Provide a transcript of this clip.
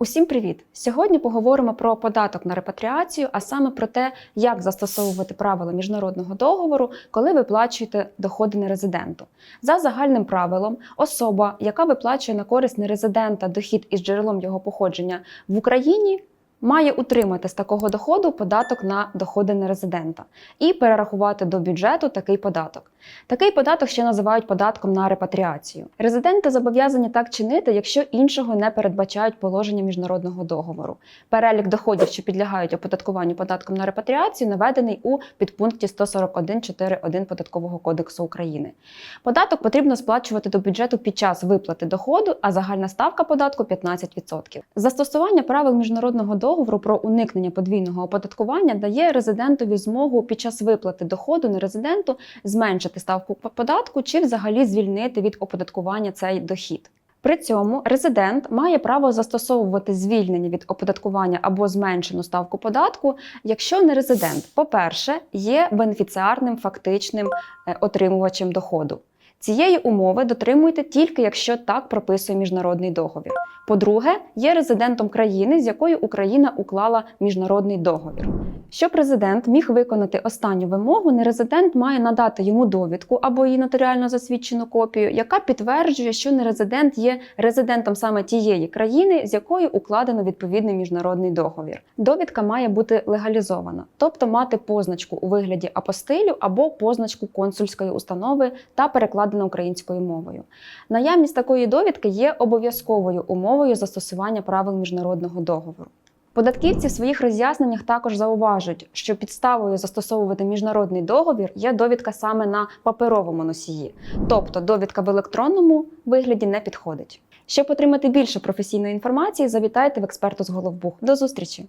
Усім привіт! Сьогодні поговоримо про податок на репатріацію, а саме про те, як застосовувати правила міжнародного договору, коли виплачуєте доходи нерезиденту. За загальним правилом, особа, яка виплачує на користь нерезидента дохід із джерелом його походження в Україні. Має утримати з такого доходу податок на доходи нерезидента і перерахувати до бюджету такий податок. Такий податок ще називають податком на репатріацію. Резиденти зобов'язані так чинити, якщо іншого не передбачають положення міжнародного договору. Перелік доходів, що підлягають оподаткуванню податком на репатріацію, наведений у підпункті 141.4.1 Податкового кодексу України. Податок потрібно сплачувати до бюджету під час виплати доходу, а загальна ставка податку 15%. Застосування правил міжнародного договору про уникнення подвійного оподаткування дає резидентові змогу під час виплати доходу нерезиденту зменшити ставку податку чи взагалі звільнити від оподаткування цей дохід. При цьому резидент має право застосовувати звільнення від оподаткування або зменшену ставку податку, якщо нерезидент, по-перше, є бенефіціарним фактичним е, отримувачем доходу. Цієї умови дотримуйте тільки якщо так прописує міжнародний договір. По-друге, є резидентом країни, з якою Україна уклала міжнародний договір. Щоб резидент міг виконати останню вимогу, нерезидент має надати йому довідку або її нотаріально засвідчену копію, яка підтверджує, що нерезидент є резидентом саме тієї країни, з якою укладено відповідний міжнародний договір. Довідка має бути легалізована, тобто мати позначку у вигляді апостилю або позначку консульської установи та перекладена українською мовою. Наявність такої довідки є обов'язковою умовою застосування правил міжнародного договору. Податківці в своїх роз'ясненнях також зауважують, що підставою застосовувати міжнародний договір є довідка саме на паперовому носії, тобто довідка в електронному вигляді не підходить. Щоб отримати більше професійної інформації, завітайте в експерту з Головбух. До зустрічі!